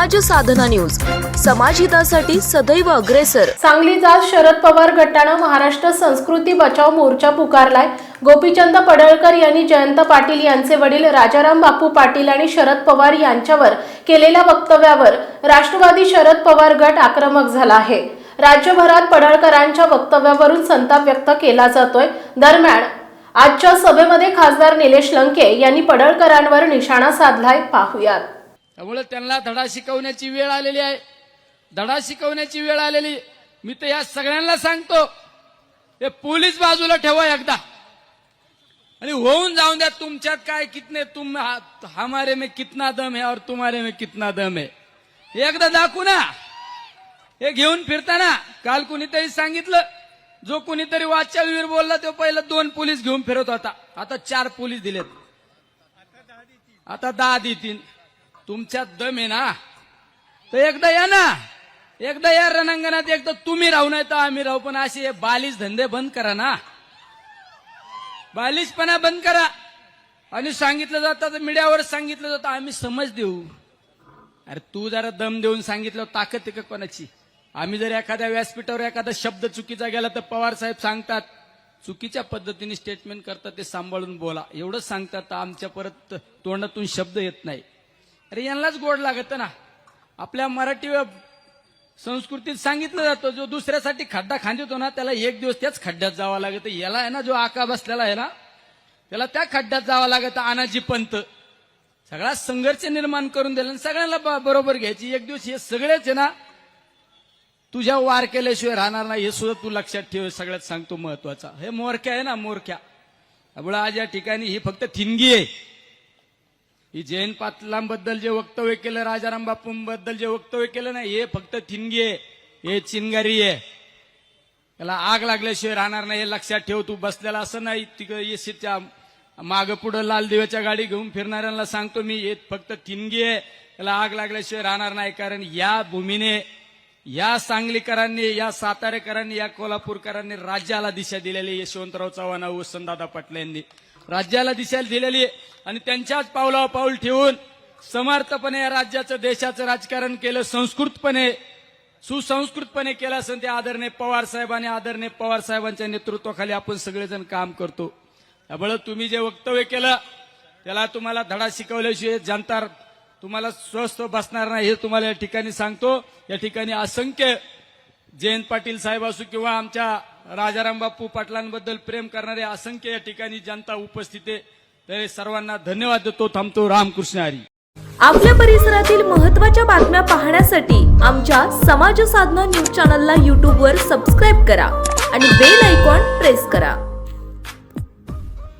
साधना news. समाजहितासाठी सदैव अग्रेसर. सांगलीचा शरद पवार गटानं महाराष्ट्र संस्कृती बचाव मोर्चा पुकारलाय. गोपीचंद पडळकर यांनी जयंत पाटील यांचे वडील राजाराम बापू पाटील आणि शरद पवार यांच्यावर केलेल्या वक्तव्यावर राष्ट्रवादी शरद पवार गट आक्रमक झाला आहे. राज्यभरात पडळकरांच्या वक्तव्यावरून संताप व्यक्त केला जातोय. दरम्यान आजच्या सभेमध्ये खासदार निलेश लंके यांनी पडळकरांवर निशाणा साधलाय. पाहुयात. त्यामुळे त्यांना धडा शिकवण्याची वेळ आलेली आहे. धडा शिकवण्याची वेळ आलेली. मी तर या सगळ्यांना सांगतो हे पोलीस बाजूला ठेवा एकदा. आणि होऊन जाऊन द्या तुमच्यात काय कितने तुम हा- हमारे में कितना दम है और तुम्हारे में कितना दम है. एकदा दाखवू ना. हे घेऊन फिरताना काल कुणीतरी सांगितलं जो कुणीतरी वाच्यावीर बोलला तो पहिला दोन पोलीस घेऊन फिरत होता. आता चार पोलीस दिलेत. आता दहा देतील. तुमच्यात दम आहे ना. तर एकदा या ना. एकदा या रणांगणात एकदा तुम्ही राहू नाही तर आम्ही राहू. पण असे हे बालिश धंदे बंद करा ना. बालिशपणा बंद करा. आणि सांगितलं जातं तर मीडियावर सांगितलं जातं आम्ही समज देऊ. अरे तू जरा दम देऊन सांगितलं ताकद आहे का कोणाची? आम्ही जर एखाद्या व्यासपीठावर एखादा शब्द चुकीचा गेला तर पवार साहेब सांगतात चुकीच्या पद्धतीने स्टेटमेंट करतात ते सांभाळून बोला. एवढंच सांगतात तर आमच्या परत तोंडातून शब्द येत नाही. अरे यांनाच गोड लागत ना. आपल्या मराठी संस्कृतीत सांगितलं जातं जो दुसऱ्यासाठी खड्डा खांदतो ना त्याला एक दिवस त्याच खड्ड्यात जावं लागतं. याला आहे ना जो आका बसलेला आहे ना त्याला त्या खड्ड्यात जावं लागत अनाजी पंत. सगळा संघर्ष निर्माण करून दिला आणि सगळ्यांना बरोबर घ्यायची. एक दिवस हे सगळेच आहे ना तुझ्या वार केल्याशिवाय राहणार नाही हे सुद्धा तू लक्षात ठेव सगळ्यात सांगतो महत्त्वाचा. हे मोरक्या आहे ना मोरक्या. त्यामुळे आज या ठिकाणी ही फक्त थिनगी आहे. ही जयंत पाटलांबद्दल जे वक्तव्य केलं राजाराम बापूंबद्दल जे वक्तव्य केलं ना हे फक्त थिनगी आहे हे चिनगारी आहे. त्याला आग लागल्याशिवाय राहणार नाही हे लक्षात ठेव तू बसलेला असं नाही तिकडे येसीच्या माग पुढं लाल दिव्याच्या गाडी घेऊन फिरणाऱ्यांना सांगतो मी हे फक्त थिनगी आहे. त्याला आग लागल्याशिवाय राहणार नाही कारण या भूमीने या सांगलीकरांनी या सातारेकरांनी या कोल्हापूरकरांनी राज्याला दिशा दिलेली यशवंतराव चव्हाण वसंतदादा पाटील यांनी राज्याला दिशा दिलेली आहे. आणि त्यांच्याच पावलावर पाऊल ठेवून समर्थपणे या राज्याचं देशाचं राजकारण केलं संस्कृतपणे सुसंस्कृतपणे केलं असं ते आदरणीय पवार साहेबांनी आदरणे आदरणीय पवार साहेबांच्या नेतृत्वाखाली आपण सगळेजण काम करतो. त्यामुळे तुम्ही जे वक्तव्य केलं त्याला तुम्हाला धडा शिकवल्याशिवाय जनता तुम्हाला स्वस्थ बसणार नाही हे तुम्हाला या ठिकाणी सांगतो. या ठिकाणी असंख्य जयंत पाटील साहेब असू किंवा आमच्या राजाराम बापू पाटलांबद्दल प्रेम करणारे असंख्य या ठिकाणी जनता उपस्थित आहे. तर सर्वांना धन्यवाद देतो. थांबतो रामकृष्ण हरी. आपल्या परिसरातील महत्त्वाच्या बातम्या पाहण्यासाठी आमच्या समाज साधना न्यूज चॅनलला यूट्यूबवर सबस्क्राईब करा आणि बेल आयकॉन प्रेस करा.